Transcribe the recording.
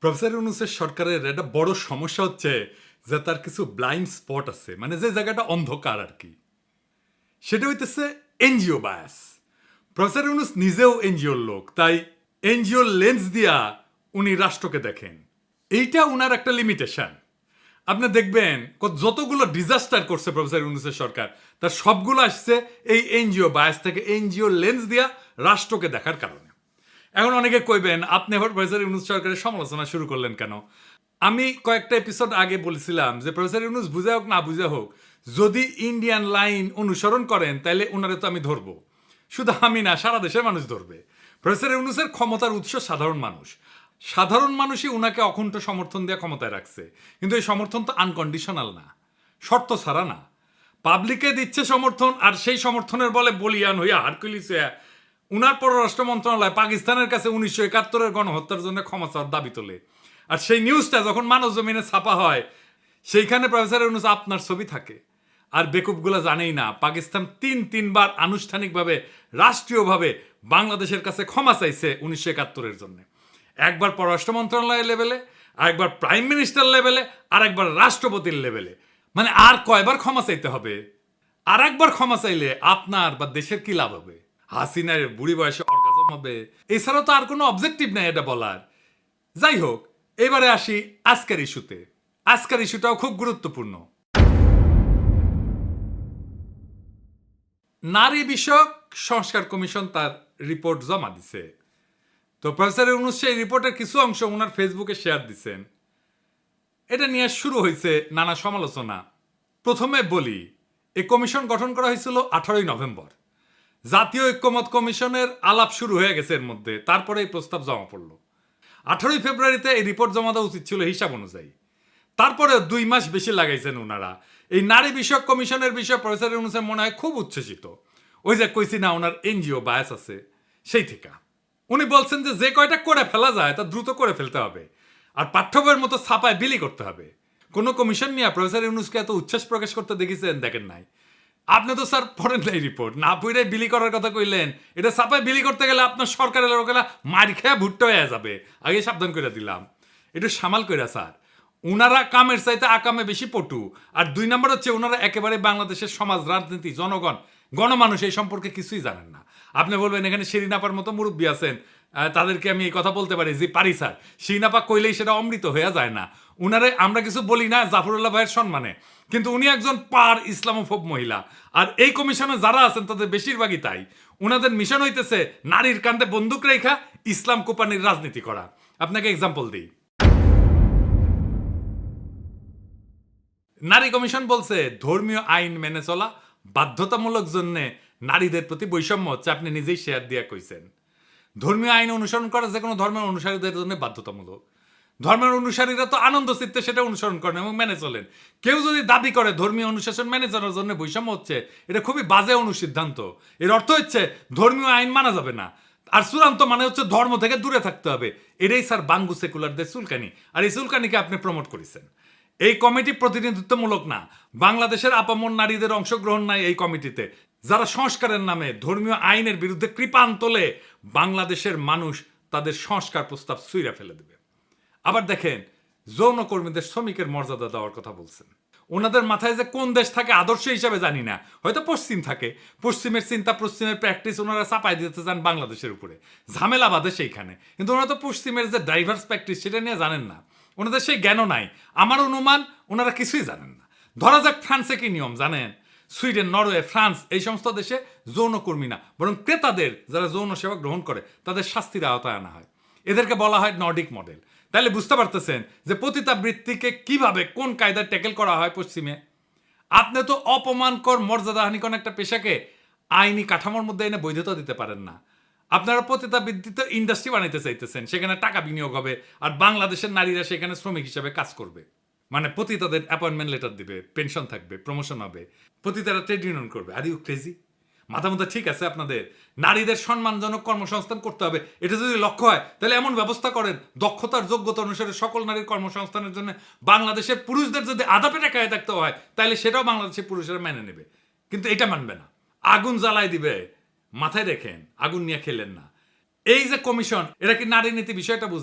Professor ইউনুসের সরকারের একটা বড় সমস্যা হচ্ছে যে তার কিছু ব্লাইন্ড স্পট আছে। মানে যে জায়গাটা অন্ধকার আর কি। সেটা হইতেছে এনজিও বায়াস প্রফেসর ইউনুস নিজেও এনজিওর লোক, তাই এনজিওর লেন্স দিয়া উনি রাষ্ট্রকে দেখেন। এইটা উনার একটা লিমিটেশন আপনি দেখবেন যতগুলো ডিজাস্টার করছে প্রফেসর ইউনুসের সরকার, তার সবগুলো আসছে এই এনজিও বায়াস থেকে এনজিও লেন্স দিয়া রাষ্ট্রকে দেখার কারণে। এখন অনেকে কইবেন, আপনি আবার প্রফেসর ইউনুস সরকারের সমালোচনা শুরু করলেন কেন? আমি কয়েকটা এপিসোড আগে বলেছিলাম যে, প্রফেসর ইউনুস বুঝে হোক না বুঝে হোক, যদি ইন্ডিয়ান লাইন অনুসরণ করেন তাহলে ওনারে তো আমি ধরবো। শুধু আমি না, সারা দেশের মানুষ ধরবে। প্রফেসর ইউনুসের ক্ষমতার উৎস সাধারণ মানুষ। সাধারণ মানুষই ওনাকে অকুণ্ঠ সমর্থন দেওয়া ক্ষমতায় রাখছে। কিন্তু এই সমর্থন তো আনকন্ডিশনাল না, শর্ত ছাড়া না। পাবলিকে দিচ্ছে সমর্থন, আর সেই সমর্থনের বলে বলিয়ান হইয়া হারকুলিস হইয়া উনার পররাষ্ট্র মন্ত্রণালয় পাকিস্তানের কাছে উনিশশো একাত্তরের গণহত্যার জন্য ক্ষমা চাওয়ার দাবি তোলে। আর সেই নিউজটা যখন মানব জমিনে ছাপা হয়, সেইখানে প্রফেসর ইউনুস আপনার ছবি থাকে। আর বেকুবগুলো জানেই না, পাকিস্তান তিন তিনবার আনুষ্ঠানিকভাবে, রাষ্ট্রীয়ভাবে বাংলাদেশের কাছে ক্ষমা চাইছে উনিশশো একাত্তরের জন্য। একবার পররাষ্ট্র মন্ত্রণালয়ের লেভেলে, আরেকবার প্রাইম মিনিস্টার লেভেলে আর একবার রাষ্ট্রপতির লেভেলে। মানে আর কয়বার ক্ষমা চাইতে হবে? আর একবার ক্ষমা চাইলে আপনার বা দেশের কি লাভ হবে? হাসিনার বুড়ি বয়সে অর্গাজম হবে। এছাড়া তো আর কোনো অবজেক্টিভ নেই এটা বলার। যাই হোক, এবারে আসি আজকের ইস্যুতে। আজকের ইস্যুটাও খুব গুরুত্বপূর্ণ। নারী বিষয়ক সংস্কার কমিশন তার রিপোর্ট জমা দিছে। তো প্রফেসর ইউনুস সেই রিপোর্টের কিছু অংশ ওনার ফেসবুকে শেয়ার দিচ্ছেন এটা নিয়ে শুরু হয়েছে নানা সমালোচনা। প্রথমে বলি এই কমিশন গঠন করা হয়েছিল আঠারোই নভেম্বর। জাতীয় ঐক্যমত কমিশনের আলাপ শুরু হয়ে গেছে এর মধ্যে। তারপরে এই প্রস্তাব জমা পড়ল। আঠারোই ফেব্রুয়ারিতে এই রিপোর্ট জমা দেওয়া উচিত ছিল হিসাব অনুযায়ী। তারপরে দুই মাস বেশি লাগাইছেন ওনারা এই নারী বিষয়ক কমিশনের বিষয়ে প্রফেসর ইউনুসের মনে হয় খুব উচ্ছ্বসিত। ওই যে কইছি না, ওনার এনজিও বায়াস আছে, সেই থেকে। উনি বলছেন যে যে কয়টা করে ফেলা যায়, তা দ্রুত করে ফেলতে হবে। আর পাঠ্য বইয়ের মতো ছাপায় বিলি করতে হবে। কোনো কমিশন নিয়ে প্রফেসর ইউনুসকে এত উচ্ছ্বাস প্রকাশ করতে দেখেছেন, দেখেন নাই। আপনি তো স্যার পড়েন নাই রিপোর্ট না পড়ে বিলি করার কথা কইলেন। এটা ছাপায় বিলি করতে গেলে আপনার সরকারের লোকেরা মার খেয়ে ভুট্টা হয়ে যাবে। আগে সাবধান করে দিলাম। একটু সামাল কইরা স্যার। উনারা কামের চাইতে আকামে বেশি পটু। আর দুই নম্বর হচ্ছে ওনারা একেবারে বাংলাদেশের সমাজ, রাজনীতি, জনগণ, গণমানুষ এই সম্পর্কে কিছুই জানেন না। আপনি বলবেন, এখানে শিরিনাপার মতো মুরব্বী আছেন। তাদেরকে আমি এই কথা বলতে পারি যে, পারি স্যার। শিরিনাপা কইলেই সেটা অমৃত হয়ে যায় না। উনারে আমরা কিছু বলি না, জাফরুল্লাহ ভাইয়ের সম্মানে। কিন্তু উনি একজন পার ইসলামোফোব মহিলা। আর এই কমিশনে যারা আছেন, তাদের বেশিরভাগই তাই। উনাদের মিশন হইতেছে নারীর কান্দে বন্দুক রেখা, ইসলাম কোপানির রাজনীতি করা। আপনাকে এক্সাম্পল দিই। নারী কমিশন বলছে, ধর্মীয় আইন মেনে চলা বাধ্যতামূলক জন্যে নারীদের প্রতি বৈষম্য হচ্ছে। আপনি নিজেই শেয়ার দিয়া কইছেন। ধর্মীয় আইন অনুসরণ করা যে কোনো ধর্মের অনুসারীদের জন্য বাধ্যতামূলক। ধর্মের অনুসারীরা তো আনন্দ, চিত্তে সেটা অনুসরণ করেন এবং মেনে চলেন। কেউ যদি দাবি করে ধর্মীয় অনুশাসন মেনে চলার জন্য বৈষম্য হচ্ছে, এটা খুবই বাজে অনুসিদ্ধান্ত। এর অর্থ হচ্ছে ধর্মীয় আইন মানা যাবে না। আর চূড়ান্ত মানে হচ্ছে ধর্ম থেকে দূরে থাকতে হবে। এটাই স্যার বাঙ্গু সেকুলারদের চুলকানি। আর এই চুলকানিকে আপনি প্রমোট করেছেন। এই কমিটি প্রতিনিধিত্বমূলক না। বাংলাদেশের আপামর নারীদের অংশগ্রহণ নাই এই কমিটিতে। যারা সংস্কারের নামে ধর্মীয় আইনের বিরুদ্ধে কৃপান তোলে, বাংলাদেশের মানুষ তাদের সংস্কার প্রস্তাব সুইরা ফেলে দেবে। আবার দেখেন, যৌনকর্মীদের শ্রমিকের মর্যাদা দেওয়ার কথা বলছেন। ওনাদের মাথায় যে কোন দেশ থাকে আদর্শ হিসাবে জানি না, হয়তো পশ্চিম থাকে। পশ্চিমের চিন্তা, পশ্চিমের প্র্যাকটিস ওনারা চাপাই দিতে চান বাংলাদেশের উপরে। ঝামেলা বাদে সেইখানে। কিন্তু ওনারা তো পশ্চিমের যে ডাইভার্স প্র্যাকটিস সেটা নিয়ে জানেন না। ওনাদের সেই জ্ঞানও নাই। আমার অনুমান, ওনারা কিছুই জানেন না। ধরা যাক ফ্রান্সে কি নিয়ম, জানেন? সুইডেন, নরওয়ে, ফ্রান্স, এই সমস্ত দেশে যৌনকর্মী না। বরং ক্রেতাদের যারা যৌন সেবা গ্রহণ করে, তাদের শাস্তির আওতায় আনা হয়। এদেরকে বলা হয় নর্ডিক মডেল। তাহলে বুঝতে পারতেছেন যে পতিতাবৃত্তিকে কীভাবে কোন কায়দায় ট্যাকেল করা হয় পশ্চিমে? আপনি তো অপমানকর, মর্যাদাহানিকর একটা পেশাকে আইনি কাঠামোর মধ্যে এনে বৈধতা দিতে পারেন না। আপনারা পতিতাবৃত্তিতে ইন্ডাস্ট্রি বানাইতে চাইতেছেন, সেখানে টাকা বিনিয়োগ হবে, আর বাংলাদেশের নারীরা সেখানে শ্রমিক হিসেবে কাজ করবে। মানে পতিতাদের অ্যাপয়েন্টমেন্ট লেটার দিবে পেনশন থাকবে প্রমোশন হবে। পতিতারা ট্রেড ইউনিয়ন করবে। আর ইউ ক্রেজি মাথা মধ্যে ঠিক আছে আপনাদের? নারীদের সম্মানজনক কর্মসংস্থান করতে হবে। এটা যদি লক্ষ্য হয়, তাহলে এমন ব্যবস্থা করেন, দক্ষতার যোগ্যতা অনুসারে সকল নারীর কর্মসংস্থানের জন্য বাংলাদেশের পুরুষদের যদি আধা পেটা খায় থাকতে হয়, তাহলে সেটাও বাংলাদেশের পুরুষেরা মেনে নেবে। কিন্তু এটা মানবে না। আগুন জ্বালাই দিবে। মাথায় রেখেন, আগুন নিয়ে খেলেন না। এই যে কমিশন, এটা কি নারী নীতি বিষয়টা বুঝে